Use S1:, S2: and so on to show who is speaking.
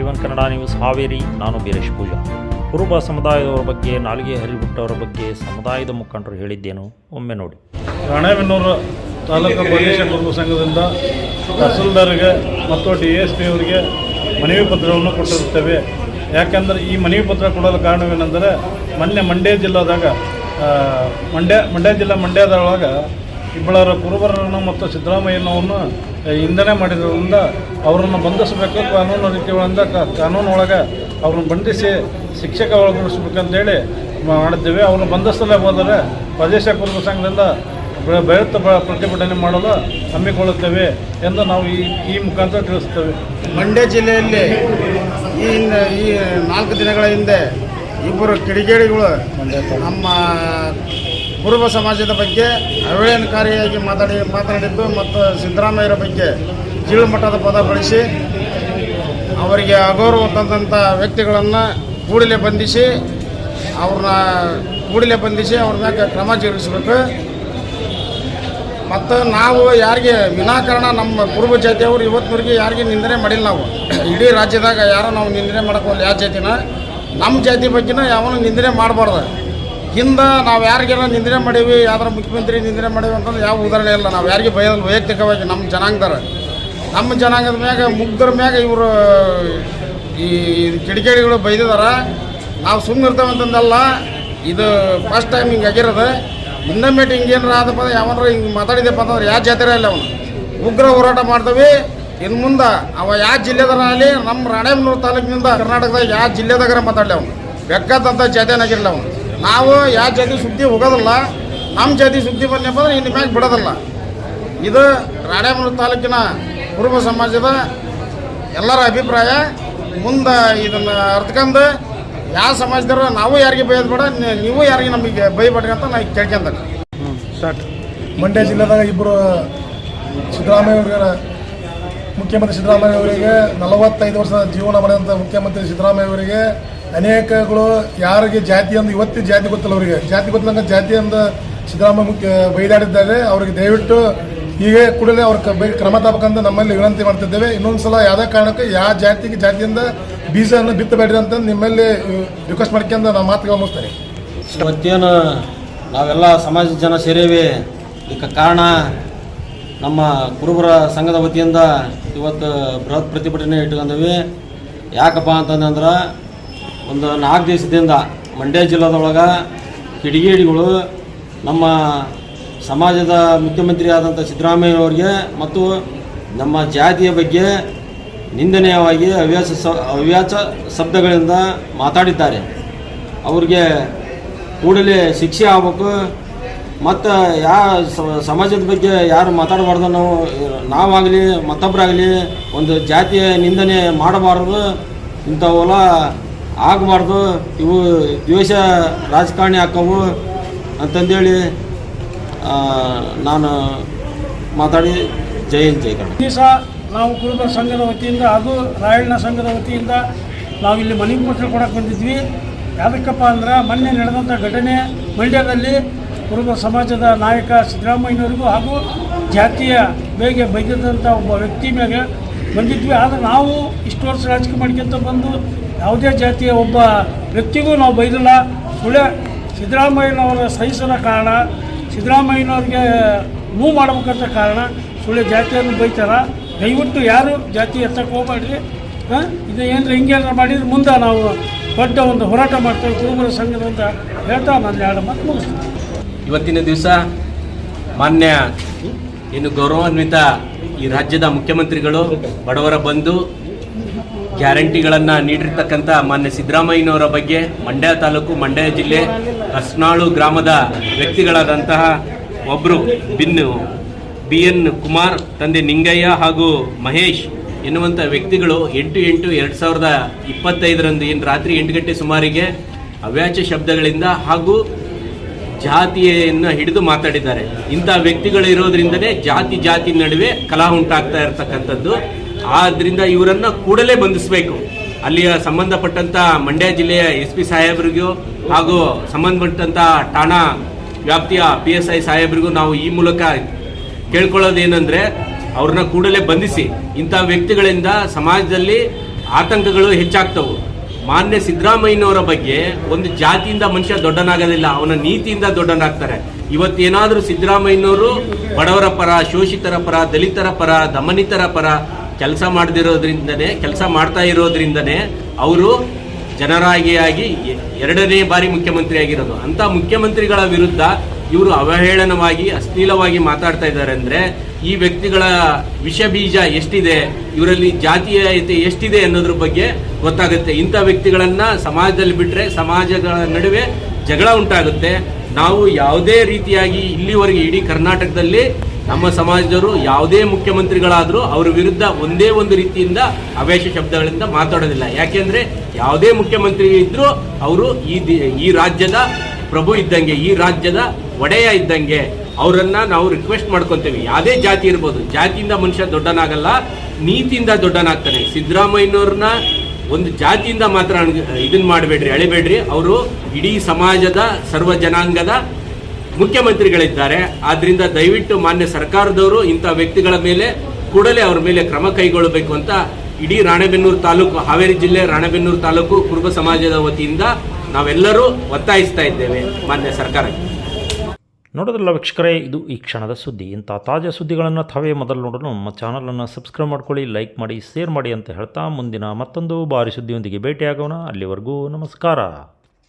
S1: ಇವನ್ Kannada news Haveri, ನಾನು ಬೀರೇಶ್ ಪೂಜಾ. ಕುರುಬ ಸಮುದಾಯದವರ ಬಗ್ಗೆ ನಾಲಿಗೆ ಹರಿಬಿಟ್ಟವರ ಬಗ್ಗೆ ಸಮುದಾಯದ ಮುಖಂಡರು ಹೇಳಿದ್ದೇನು, ಒಮ್ಮೆ ನೋಡಿ.
S2: ರಾಣೆಬೆನ್ನೂರು ತಾಲೂಕು ಪ್ರದೇಶ ಕುರುಬ ಸಂಘದಿಂದ ತಹಸೀಲ್ದಾರ್ಗೆ ಮತ್ತು ಡಿ ಎಸ್ ಪಿ ಅವರಿಗೆ ಮನವಿ ಪತ್ರವನ್ನು ಕೊಟ್ಟಿರುತ್ತೇವೆ. ಯಾಕೆಂದರೆ ಈ ಮನವಿ ಪತ್ರ ಕೊಡಲು ಕಾರಣವೇನೆಂದರೆ, ಮೊನ್ನೆ ಮಂಡ್ಯ ಜಿಲ್ಲಾದಾಗ ಮಂಡ್ಯ ಮಂಡ್ಯ ಜಿಲ್ಲಾ ಮಂಡ್ಯದೊಳಗೆ ಇಬ್ಬಳರ ಕುರುಬರನ್ನು ಮತ್ತು ಸಿದ್ದರಾಮಯ್ಯನವನ್ನು ಇಂಧನೆ ಮಾಡಿರೋದ್ರಿಂದ ಅವರನ್ನು ಬಂಧಿಸಬೇಕು, ಕಾನೂನು ರೀತಿಗಳಿಂದ ಕಾನೂನು ಒಳಗೆ ಅವ್ರನ್ನ ಬಂಧಿಸಿ ಶಿಕ್ಷಕ ಒಳಗೊಳಿಸ್ಬೇಕಂತೇಳಿ ಮಾಡಿದ್ದೇವೆ. ಅವ್ರನ್ನ ಬಂಧಿಸಲೇ ಹೋದರೆ ಪ್ರದೇಶ ಕುರುಬ ಸಂಘದಿಂದ ಬೆಳೆತ ಪ್ರತಿಭಟನೆ ಮಾಡಲು ಹಮ್ಮಿಕೊಳ್ಳುತ್ತೇವೆ ಎಂದು ನಾವು ಈ ಈ ಮುಖಾಂತರ ತಿಳಿಸ್ತೇವೆ
S3: ಮಂಡ್ಯ ಜಿಲ್ಲೆಯಲ್ಲಿ ಈ ಈ ನಾಲ್ಕು ದಿನಗಳ ಹಿಂದೆ ಇಬ್ಬರು ಕಿಡಿಗೇಡಿಗಳು ನಮ್ಮ ಕುರುಬ ಸಮಾಜದ ಬಗ್ಗೆ ಅವಹೇಳನಕಾರಿಯಾಗಿ ಮಾತಾಡಿ ಮಾತನಾಡಿದ್ದು ಮತ್ತು ಸಿದ್ದರಾಮಯ್ಯರ ಬಗ್ಗೆ ಕೀಳುಮಟ್ಟದ ಪದ ಬಳಸಿ ಅವರಿಗೆ ಅಗೌರವ ತಂದಂಥ ವ್ಯಕ್ತಿಗಳನ್ನು ಕೂಡಲೇ ಬಂಧಿಸಿ ಅವ್ರನ್ನ ಕೂಡಲೇ ಬಂಧಿಸಿ ಅವ್ರ ಮ್ಯಾಗ ಕ್ರಮ ಜರುಗಿಸಬೇಕು. ಮತ್ತು ನಾವು ಯಾರಿಗೆ ವಿನಾಕಾರಣ ನಮ್ಮ ಕುರುಬ ಜಾತಿಯವರು ಇವತ್ತಿನವರೆಗೆ ಯಾರಿಗೆ ನಿಂದನೆ ಮಾಡಿಲ್ಲ ನಾವು. ಇಡೀ ರಾಜ್ಯದಾಗ ಯಾರೋ ನಾವು ನಿಂದನೆ ಮಾಡೋಕ್ಕೋಲ್ಲ ಯಾವ ಜಾತಿನ, ನಮ್ಮ ಜಾತಿ ಬಗ್ಗೆನ ಯಾವನು ನಿಂದನೆ ಮಾಡಬಾರ್ದು. ಹಿಂದೆ ನಾವು ಯಾರಿಗೆಲ್ಲ ನಿಂದನೆ ಮಾಡೀವಿ, ಯಾವ್ದಾರ ಮುಖ್ಯಮಂತ್ರಿ ನಿಂದನೆ ಮಾಡೀವಿ ಅಂತಂದ್ರೆ ಯಾವ ಉದಾಹರಣೆ ಇಲ್ಲ. ನಾವು ಯಾರಿಗೆ ಭಯ ವೈಯಕ್ತಿಕವಾಗಿ ನಮ್ಮ ಜನಾಂಗದಾರ ನಮ್ಮ ಜನಾಂಗದ ಮ್ಯಾಗ ಮುಗ್ಧರ ಮ್ಯಾಗ ಇವರು ಈ ಕಿಡಿಕೇಡಿಗಳು ಬೈದಿದಾರ. ನಾವು ಸುಮ್ಮನೆ ಇರ್ತೇವೆ ಅಂತಂದಲ್ಲ, ಇದು ಫಸ್ಟ್ ಟೈಮ್ ಹಿಂಗೆ ಆಗಿರೋದು. ಇನ್ನೊಮ್ಮೆ ಹಿಂಗೆ ಏನಾರ ಆದಪ್ಪ ಅಂದ್ರೆ ಹಿಂಗೆ ಮಾತಾಡಿದೆಪ್ಪ ಅಂತಂದ್ರೆ ಯಾವ ಜಾತ್ರೆ ಇಲ್ಲ ಅವನು. ಉಗ್ರ ಹೋರಾಟ ಮಾಡ್ತೇವೆ ಇನ್ನು ಮುಂದೆ ಅವ ಯಾವ ಜಿಲ್ಲೆದಾರ ಆಗಲಿ ನಮ್ಮ ರಾಣೆಬೆನ್ನೂರು ತಾಲೂಕಿನಿಂದ ಕರ್ನಾಟಕದಾಗ ಯಾವ ಜಿಲ್ಲೆದಾಗರ ಮಾತಾಡಲಿ ಅವನು. ಬೆಕ್ಕದಂಥ ಜಾತಿಯನ್ನಾಗಿರಲಿ ಅವನು. ನಾವು ಯಾವ ಜಾತಿ ಸುದ್ದಿ ಹೋಗೋದಲ್ಲ, ನಮ್ಮ ಜಾತಿ ಸುದ್ದಿ ಬಂದಪ್ಪ ಅಂದ್ರೆ ಇನ್ನು ಮ್ಯಾಗ ಬಿಡೋದಲ್ಲ. ಇದು ರಾಣೆಬೆನ್ನೂರು ತಾಲೂಕಿನ ಕುರುಬ ಸಮಾಜದ ಎಲ್ಲರ ಅಭಿಪ್ರಾಯ. ಮುಂದೆ ಇದನ್ನು ಅರ್ತ್ಕೊಂಡು ಯಾವ ಸಮಾಜದವರು, ನಾವು ಯಾರಿಗೆ ಬೈಯೋದು ಬೇಡ ನೀವು ಯಾರಿಗೆ ನಮಗೆ ಬೈಬೇಡ್ರಿ ಅಂತ ನಾನು ಕೇಳ್ಕೊಂತಾನೆ.
S4: ಮಂಡ್ಯ ಜಿಲ್ಲೆದಾಗ ಇಬ್ಬರು ಅವರಿಗೆ ಮುಖ್ಯಮಂತ್ರಿ ಸಿದ್ದರಾಮಯ್ಯ ಅವರಿಗೆ ನಲವತ್ತೈದು ವರ್ಷದ ಜೀವನ ಮಾಡಿದಂಥ ಮುಖ್ಯಮಂತ್ರಿ ಸಿದ್ದರಾಮಯ್ಯ ಅವರಿಗೆ ಅನೇಕಗಳು ಯಾರಿಗೆ ಜಾತಿ ಅಂದು ಇವತ್ತು ಜಾತಿ ಗೊತ್ತಿಲ್ಲ ಅವರಿಗೆ. ಜಾತಿ ಗೊತ್ತಿಲ್ಲ ಜಾತಿ ಅಂದ ಸಿದ್ದರಾಮಯ್ಯ ಮುಖ್ಯ ಬೈದಾಡಿದ್ದಾರೆ. ಅವರಿಗೆ ದಯವಿಟ್ಟು ಹೀಗೆ ಕೂಡಲೇ ಅವ್ರ ಕ್ರಮ ತಪ್ಪಕಂತ ನಮ್ಮಲ್ಲಿ ವಿನಂತಿ ಮಾಡ್ತಿದ್ದೇವೆ. ಇನ್ನೊಂದು ಸಲ ಯಾವುದೇ ಕಾರಣಕ್ಕೆ ಯಾವ ಜಾತಿಗೆ ಜಾತಿಯಿಂದ ಬೀಜವನ್ನು ಬಿತ್ತಬೇಡ್ರಿ ಅಂತ ನಿಮ್ಮಲ್ಲಿ ರಿಕ್ವೆಸ್ಟ್ ಮಾಡ್ಕೊಂಡು ನಾವು ಮಾತುಗಳು ಮುಗಿಸ್ತಾರೆ
S5: ಇವತ್ತೇನು ನಾವೆಲ್ಲ ಸಮಾಜದ ಜನ ಸೇರೇವಿ. ಇದಕ್ಕೆ ಕಾರಣ ನಮ್ಮ ಕುರುಬರ ಸಂಘದ ವತಿಯಿಂದ ಇವತ್ತು ಬೃಹತ್ ಪ್ರತಿಭಟನೆ ಇಟ್ಕೊಂಡೀವಿ. ಯಾಕಪ್ಪ ಅಂತಂದ್ರೆ ಒಂದು ನಾಲ್ಕು ದಿವಸದಿಂದ ಮಂಡ್ಯ ಜಿಲ್ಲಾದೊಳಗೆ ಕಿಡಿಗೇಡಿಗಳು ನಮ್ಮ ಸಮಾಜದ ಮುಖ್ಯಮಂತ್ರಿ ಆದಂಥ ಸಿದ್ದರಾಮಯ್ಯ ಅವರಿಗೆ ಮತ್ತು ನಮ್ಮ ಜಾತಿಯ ಬಗ್ಗೆ ನಿಂದನೀಯವಾಗಿ ಹವ್ಯಾಸ ಸ, ಹವ್ಯಾಸ ಶಬ್ದಗಳಿಂದ ಮಾತಾಡಿದ್ದಾರೆ. ಅವ್ರಿಗೆ ಕೂಡಲೇ ಶಿಕ್ಷೆ ಆಗ್ಬೇಕು. ಮತ್ತು ಯಾ ಸಮಾಜದ ಬಗ್ಗೆ ಯಾರು ಮಾತಾಡಬಾರ್ದು ನಾವು ನಾವಾಗಲಿ ಮತ್ತೊಬ್ಬರಾಗಲಿ ಒಂದು ಜಾತಿಯ ನಿಂದನೆ ಮಾಡಬಾರ್ದು. ಇಂಥವೆಲ್ಲ ಆಗಬಾರ್ದು. ಇವು ದ್ವೇಷ ರಾಜಕಾರಣಿ ಹಾಕವು ಅಂತಂದೇಳಿ ನಾನು ಮಾತಾಡಿ ಜೈ ಜೈ ಕನ್ನಡ
S6: ದಿವಸ ನಾವು ಕುರುಬ ಸಂಘದ ವತಿಯಿಂದ ಅದು ರಾಯಣ್ಣ ಸಂಘದ ವತಿಯಿಂದ ನಾವು ಇಲ್ಲಿ ಮನೆ ಪತ್ರ ಕೊಡಕ್ಕೆ ಬಂದಿದ್ವಿ. ಯಾವುದಕ್ಕಪ್ಪ ಅಂದ್ರೆ ಮೊನ್ನೆ ನಡೆದಂಥ ಘಟನೆ ಮಂಡ್ಯದಲ್ಲಿ ಕುರುಬ ಸಮಾಜದ ನಾಯಕ ಸಿದ್ದರಾಮಯ್ಯನವರಿಗೂ ಹಾಗೂ ಜಾತಿಯ ಬೇಗೆ ಬೈದಂಥ ಒಬ್ಬ ವ್ಯಕ್ತಿ ಮೇಲೆ ಬಂದಿದ್ವಿ. ಆದರೆ ನಾವು ಇಷ್ಟು ವರ್ಷ ರಾಜಕೀಯ ಮಾಡ್ಕೊಂತ ಬಂದು ಯಾವುದೇ ಜಾತಿಯ ಒಬ್ಬ ವ್ಯಕ್ತಿಗೂ ನಾವು ಬೈದಿಲ್ಲ. ಸುಳ್ಳೆ ಸಿದ್ದರಾಮಯ್ಯನವರ ಸಹಿಸದ ಕಾರಣ, ಸಿದ್ದರಾಮಯ್ಯನವ್ರಿಗೆ ಮೂವ್ ಮಾಡಬೇಕಂತ ಕಾರಣ ಸುಳ್ಳೆ ಜಾತಿಯನ್ನು ಬೈತಾರ. ದಯವಿಟ್ಟು ಯಾರು ಜಾತಿ ಎತ್ತಕ್ಕೆ ಹೋಗ್ಬೇಡ್ರಿ. ಹಾಂ? ಇದು ಏನಾರ ಹಿಂಗೇನಾರ ಮಾಡಿದ್ರೆ ಮುಂದೆ ನಾವು ದೊಡ್ಡ ಒಂದು ಹೋರಾಟ ಮಾಡ್ತೇವೆ. ಕುರುಬರ ಸಂಘದ ಅಂತ ಹೇಳ್ತಾ ನಾನು ಎರಡು ಮಾತು ಮುಗಿಸ್ತೀನಿ.
S7: ಇವತ್ತಿನ ದಿವಸ ಮಾನ್ಯ ಏನು ಗೌರವಾನ್ವಿತ ಈ ರಾಜ್ಯದ ಮುಖ್ಯಮಂತ್ರಿಗಳು, ಬಡವರ ಬಂಧು ಗ್ಯಾರಂಟಿಗಳನ್ನು ನೀಡಿರ್ತಕ್ಕಂಥ ಮಾನ್ಯ ಸಿದ್ದರಾಮಯ್ಯನವರ ಬಗ್ಗೆ ಮಂಡ್ಯ ತಾಲೂಕು, ಮಂಡ್ಯ ಜಿಲ್ಲೆ ಕಸ್ನಾಳು ಗ್ರಾಮದ ವ್ಯಕ್ತಿಗಳಾದಂತಹ ಒಬ್ಬರು ಬಿನ್ನು ಬಿ ಎನ್ ಕುಮಾರ್, ತಂದೆ ನಿಂಗಯ್ಯ ಹಾಗೂ ಮಹೇಶ್ ಎನ್ನುವಂಥ ವ್ಯಕ್ತಿಗಳು ಎಂಟು ಎಂಟು ಎರಡು ಸಾವಿರದ ಇಪ್ಪತ್ತೈದರಂದು ಏನು ರಾತ್ರಿ ಎಂಟು ಗಂಟೆ ಸುಮಾರಿಗೆ ಅವ್ಯಾಚ ಶಬ್ದಗಳಿಂದ ಹಾಗೂ ಜಾತಿಯನ್ನು ಹಿಡಿದು ಮಾತಾಡಿದ್ದಾರೆ. ಇಂಥ ವ್ಯಕ್ತಿಗಳು ಇರೋದ್ರಿಂದಲೇ ಜಾತಿ ಜಾತಿ ನಡುವೆ ಕಲಹ ಉಂಟಾಗ್ತಾ ಇರತಕ್ಕಂಥದ್ದು. ಆದ್ರಿಂದ ಇವರನ್ನ ಕೂಡಲೇ ಬಂಧಿಸಬೇಕು. ಅಲ್ಲಿಯ ಸಂಬಂಧಪಟ್ಟಂತ ಮಂಡ್ಯ ಜಿಲ್ಲೆಯ ಎಸ್ ಪಿ ಸಾಹೇಬರಿಗೂ ಹಾಗೂ ಸಂಬಂಧಪಟ್ಟಂತ ಠಾಣಾ ವ್ಯಾಪ್ತಿಯ ಪಿ ಎಸ್ ಐ ಸಾಹೇಬರಿಗೂ ನಾವು ಈ ಮೂಲಕ ಕೇಳ್ಕೊಳ್ಳೋದೇನೆಂದ್ರೆ ಅವ್ರನ್ನ ಕೂಡಲೇ ಬಂಧಿಸಿ. ಇಂಥ ವ್ಯಕ್ತಿಗಳಿಂದ ಸಮಾಜದಲ್ಲಿ ಆತಂಕಗಳು ಹೆಚ್ಚಾಗ್ತವು. ಮಾನ್ಯ ಸಿದ್ದರಾಮಯ್ಯನವರ ಬಗ್ಗೆ ಒಂದು ಜಾತಿಯಿಂದ ಮನುಷ್ಯ ದೊಡ್ಡನಾಗೋದಿಲ್ಲ, ಅವನ ನೀತಿಯಿಂದ ದೊಡ್ಡನಾಗ್ತಾರೆ. ಇವತ್ತೇನಾದರೂ ಸಿದ್ದರಾಮಯ್ಯನವರು ಬಡವರ ಪರ, ಶೋಷಿತರ ಪರ, ದಲಿತರ ಪರ, ದಮನಿತರ ಪರ ಕೆಲಸ ಮಾಡದಿರೋದ್ರಿಂದನೇ, ಕೆಲಸ ಮಾಡ್ತಾ ಇರೋದ್ರಿಂದನೇ ಅವರು ಜನರಾಗಿಯಾಗಿ ಆಗಿ ಎರಡನೇ ಬಾರಿ ಮುಖ್ಯಮಂತ್ರಿ ಆಗಿರೋದು. ಅಂತ ಮುಖ್ಯಮಂತ್ರಿಗಳ ವಿರುದ್ಧ ಇವರು ಅವಹೇಳನವಾಗಿ, ಅಶ್ಲೀಲವಾಗಿ ಮಾತಾಡ್ತಾ ಇದ್ದಾರೆ ಅಂದ್ರೆ, ಈ ವ್ಯಕ್ತಿಗಳ ವಿಷ ಬೀಜ ಎಷ್ಟಿದೆ, ಇವರಲ್ಲಿ ಜಾತೀಯತೆ ಎಷ್ಟಿದೆ ಅನ್ನೋದ್ರ ಬಗ್ಗೆ ಗೊತ್ತಾಗುತ್ತೆ. ಇಂಥ ವ್ಯಕ್ತಿಗಳನ್ನು ಸಮಾಜದಲ್ಲಿ ಬಿಟ್ರೆ, ಸಮಾಜಗಳ ನಡುವೆ ಜಗಳ ಉಂಟಾಗುತ್ತೆ. ನಾವು ಯಾವುದೇ ರೀತಿಯಾಗಿ ಇಲ್ಲಿವರೆಗೆ ಇಡೀ ಕರ್ನಾಟಕದಲ್ಲಿ ನಮ್ಮ ಸಮಾಜದವರು ಯಾವುದೇ ಮುಖ್ಯಮಂತ್ರಿಗಳಾದರೂ ಅವರ ವಿರುದ್ಧ ಒಂದೇ ಒಂದು ರೀತಿಯಿಂದ ಅವೇಷ ಶಬ್ದಗಳಿಂದ ಮಾತಾಡೋದಿಲ್ಲ. ಯಾಕೆಂದ್ರೆ ಯಾವುದೇ ಮುಖ್ಯಮಂತ್ರಿ ಇದ್ದರೂ ಅವರು ಈ ಈ ರಾಜ್ಯದ ಪ್ರಭು ಇದ್ದಂಗೆ, ಈ ರಾಜ್ಯದ ಒಡೆಯ ಇದ್ದಂಗೆ ಅವರನ್ನು ನಾವು ರಿಕ್ವೆಸ್ಟ್ ಮಾಡ್ಕೊತೇವೆ. ಯಾವುದೇ ಜಾತಿ ಇರ್ಬೋದು. ಜಾತಿಯಿಂದ ಮನುಷ್ಯ ದೊಡ್ಡನಾಗಲ್ಲ, ನೀತಿಯಿಂದ ದೊಡ್ಡನಾಗ್ತಾನೆ. ಸಿದ್ದರಾಮಯ್ಯನವ್ರನ್ನ ಒಂದು ಜಾತಿಯಿಂದ ಮಾತ್ರ ಇದನ್ನ ಮಾಡಬೇಡ್ರಿ, ಅಳಿಬೇಡ್ರಿ. ಅವರು ಇಡೀ ಸಮಾಜದ ಸರ್ವ ಜನಾಂಗದ ಮುಖ್ಯಮಂತ್ರಿಗಳಿದ್ದಾರೆ. ಆದ್ರಿಂದ ದಯವಿಟ್ಟು ಮಾನ್ಯ ಸರ್ಕಾರದವರು ಇಂಥ ವ್ಯಕ್ತಿಗಳ ಮೇಲೆ ಕೂಡಲೇ ಅವ್ರ ಮೇಲೆ ಕ್ರಮ ಕೈಗೊಳ್ಳಬೇಕು ಅಂತ ಇಡೀ ರಾಣೆಬೆನ್ನೂರು ತಾಲೂಕು, ಹಾವೇರಿ ಜಿಲ್ಲೆ ರಾಣೆಬೆನ್ನೂರು ತಾಲೂಕು ಕುರುಬ ಸಮಾಜದ ವತಿಯಿಂದ ನಾವೆಲ್ಲರೂ ಒತ್ತಾಯಿಸ್ತಾ ಇದ್ದೇವೆ ಮಾನ್ಯ ಸರ್ಕಾರಕ್ಕೆ.
S1: ನೋಡೋದ್ರಲ್ಲ ವೀಕ್ಷಕರೇ, ಇದು ಈ ಕ್ಷಣದ ಸುದ್ದಿ. ಇಂಥ ತಾಜಾ ಸುದ್ದಿಗಳನ್ನು ತಾವೇ ಮೊದಲು ನೋಡಲು ನಮ್ಮ ಚಾನಲನ್ನು ಸಬ್ಸ್ಕ್ರೈಬ್ ಮಾಡ್ಕೊಳ್ಳಿ ಲೈಕ್ ಮಾಡಿ ಶೇರ್ ಮಾಡಿ ಅಂತ ಹೇಳ್ತಾ ಮುಂದಿನ ಮತ್ತೊಂದು ಬಾರಿ ಸುದ್ದಿಯೊಂದಿಗೆ ಭೇಟಿಯಾಗೋಣ. ಅಲ್ಲಿವರೆಗೂ ನಮಸ್ಕಾರ.